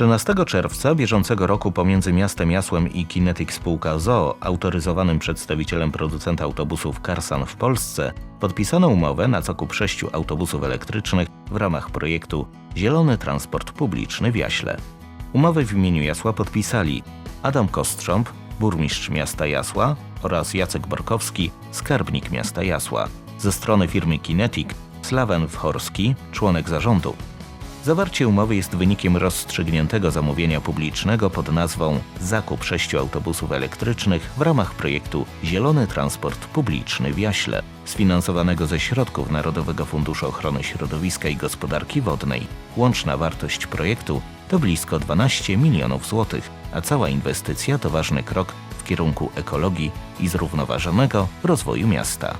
13 czerwca bieżącego roku pomiędzy miastem Jasłem i Kinetic Spółka ZOO, autoryzowanym przedstawicielem producenta autobusów Karsan w Polsce, podpisano umowę na zakup sześciu autobusów elektrycznych w ramach projektu Zielony Transport Publiczny w Jaśle. Umowę w imieniu Jasła podpisali Adam Kostrząb, burmistrz miasta Jasła oraz Jacek Borkowski, skarbnik miasta Jasła. Ze strony firmy Kinetic Slawen Wchorski, członek zarządu. Zawarcie umowy jest wynikiem rozstrzygniętego zamówienia publicznego pod nazwą Zakup sześciu autobusów elektrycznych w ramach projektu Zielony Transport Publiczny w Jaśle, sfinansowanego ze środków Narodowego Funduszu Ochrony Środowiska i Gospodarki Wodnej. Łączna wartość projektu to blisko 12 milionów złotych, a cała inwestycja to ważny krok w kierunku ekologii i zrównoważonego rozwoju miasta.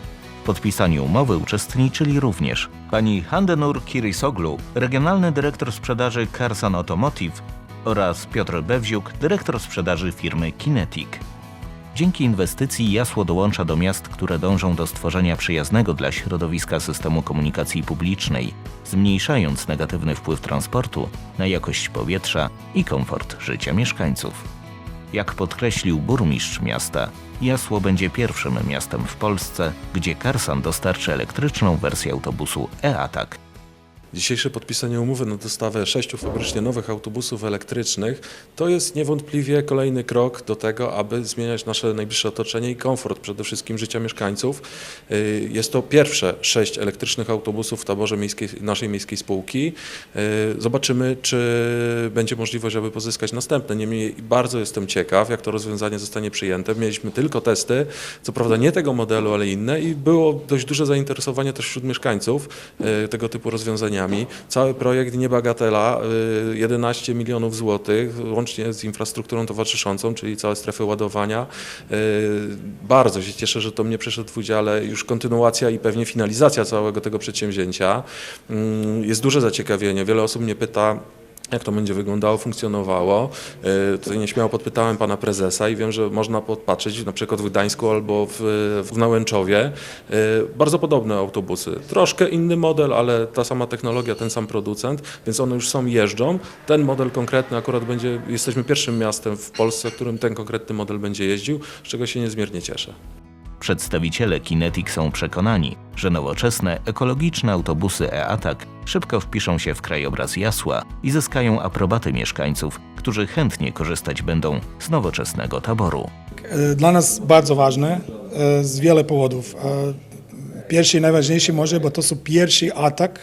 Podpisaniu umowy uczestniczyli również pani Handenur Kirisoglu, regionalny dyrektor sprzedaży Karsan Automotive oraz Piotr Bewziuk, dyrektor sprzedaży firmy Kinetic. Dzięki inwestycji Jasło dołącza do miast, które dążą do stworzenia przyjaznego dla środowiska systemu komunikacji publicznej, zmniejszając negatywny wpływ transportu na jakość powietrza i komfort życia mieszkańców. Jak podkreślił burmistrz miasta, Jasło będzie pierwszym miastem w Polsce, gdzie Karsan dostarczy elektryczną wersję autobusu e-Atak. Dzisiejsze podpisanie umowy na dostawę sześciu fabrycznie nowych autobusów elektrycznych to jest niewątpliwie kolejny krok do tego, aby zmieniać nasze najbliższe otoczenie i komfort przede wszystkim życia mieszkańców. Y, Jest to pierwsze sześć elektrycznych autobusów w taborze miejskiej, naszej miejskiej spółki. Y, Zobaczymy, czy będzie możliwość, aby pozyskać następne. Niemniej bardzo jestem ciekaw, jak to rozwiązanie zostanie przyjęte. Mieliśmy tylko testy, co prawda nie tego modelu, ale inne i było dość duże zainteresowanie też wśród mieszkańców y, tego typu rozwiązaniami. Cały projekt niebagatela, y, 11 milionów złotych, łącznie z infrastrukturą towarzyszącą, czyli całe strefy ładowania. Y, Bardzo się cieszę, że to mnie przyszedł w udziale już kontynuacja i pewnie finalizacja całego tego przedsięwzięcia. Mm, Jest duże zaciekawienie. Wiele osób mnie pyta, jak to będzie wyglądało, funkcjonowało. Y, Tutaj nieśmiało podpytałem pana prezesa i wiem, że można podpatrzeć na przykład w Gdańsku albo w, w Nałęczowie. Y, Bardzo podobne autobusy. Troszkę inny model, ale ta sama technologia, ten sam producent, więc one już są, jeżdżą. Ten model konkretny akurat będzie, jesteśmy pierwszym miastem w Polsce, w którym ten konkretny model będzie jeździł, z czego się niezmiernie cieszę. Przedstawiciele Kinetic są przekonani, że nowoczesne, ekologiczne autobusy e-Atak szybko wpiszą się w krajobraz Jasła i zyskają aprobaty mieszkańców, którzy chętnie korzystać będą z nowoczesnego taboru. Dla nas bardzo ważne e, z wiele powodów. E, Pierwszy i najważniejszy może, bo to są pierwszy atak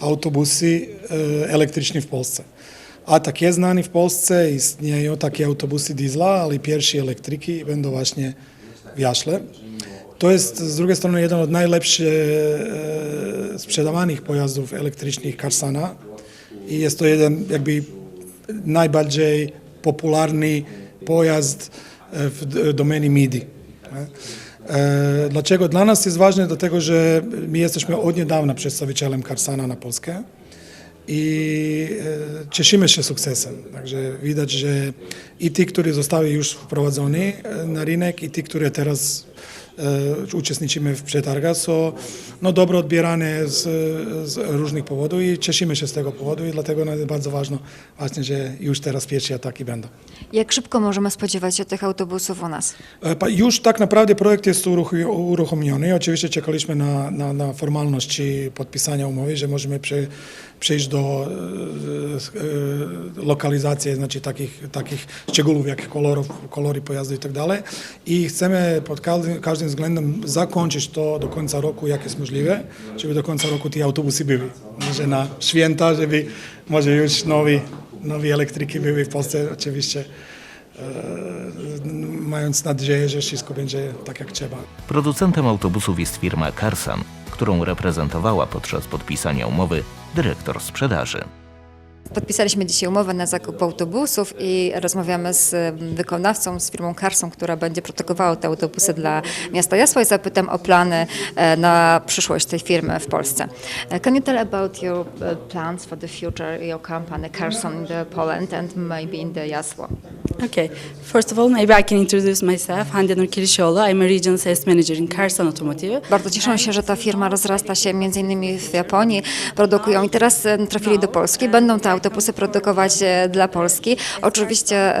autobusy e, elektryczne w Polsce. Atak jest znany w Polsce, istnieją takie autobusy diesla, ale pierwsze elektryki będą właśnie w Jaśle. To jest z drugiej strony jeden z najlepszych e, sprzedawanych pojazdów elektrycznych Karsana i jest to jeden jakby najbardziej popularny pojazd e, w domenie MIDI. E, Dlaczego? Dla nas jest ważne dlatego, że my jesteśmy od niedawna przedstawicielem Karsana na Polskę i e, cieszymy się sukcesem. Także widać, że i ci, którzy zostali już wprowadzeni e, na rynek i ci, które teraz uczestniczymy w przetargach, są no, dobrze odbierane z, z różnych powodów i cieszymy się z tego powodu i dlatego no, jest bardzo ważne właśnie, że już teraz pierwsze ataki będą. Jak szybko możemy spodziewać się tych autobusów u nas? E, Już tak naprawdę projekt jest uruch- uruchomiony. Oczywiście czekaliśmy na, na, na formalności podpisania umowy, że możemy przy, przejść do e, e, lokalizacji, znaczy takich, takich szczegółów jak kolorów, kolory pojazdu i tak dalej. I chcemy pod każdym, każdym względem zakończyć to do końca roku, jak jest możliwe, żeby do końca roku te autobusy były. Może na święta, żeby może już nowi, nowi elektryki były w Polsce oczywiście mając nadzieję, że wszystko będzie tak jak trzeba. Producentem autobusów jest firma Karsan, którą reprezentowała podczas podpisania umowy dyrektor sprzedaży. Podpisaliśmy dzisiaj umowę na zakup autobusów i rozmawiamy z mm, wykonawcą, z firmą Carson, która będzie produkowała te autobusy dla miasta Jasła i zapytam o plany e, na przyszłość tej firmy w Polsce. E, Can you tell about your uh, plans for the future, your company Carson in the Poland and maybe in the Jasło? Okay. First of all, maybe I can introduce myself. Hande Nur Kirişoğlu. I'm a regional sales manager in Karsan Automotive. Bardzo cieszą się, że ta firma rozrasta się między innymi w Japonii, produkują i teraz e, trafili do Polski. Będą te autobusy produkować e, dla Polski. Oczywiście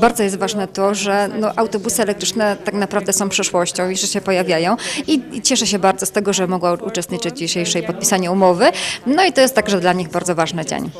bardzo jest ważne to, że no, autobusy elektryczne tak naprawdę są przyszłością i że się pojawiają i cieszę się bardzo z tego, że mogła uczestniczyć w dzisiejszej podpisaniu umowy. No i to jest także dla nich bardzo ważny dzień.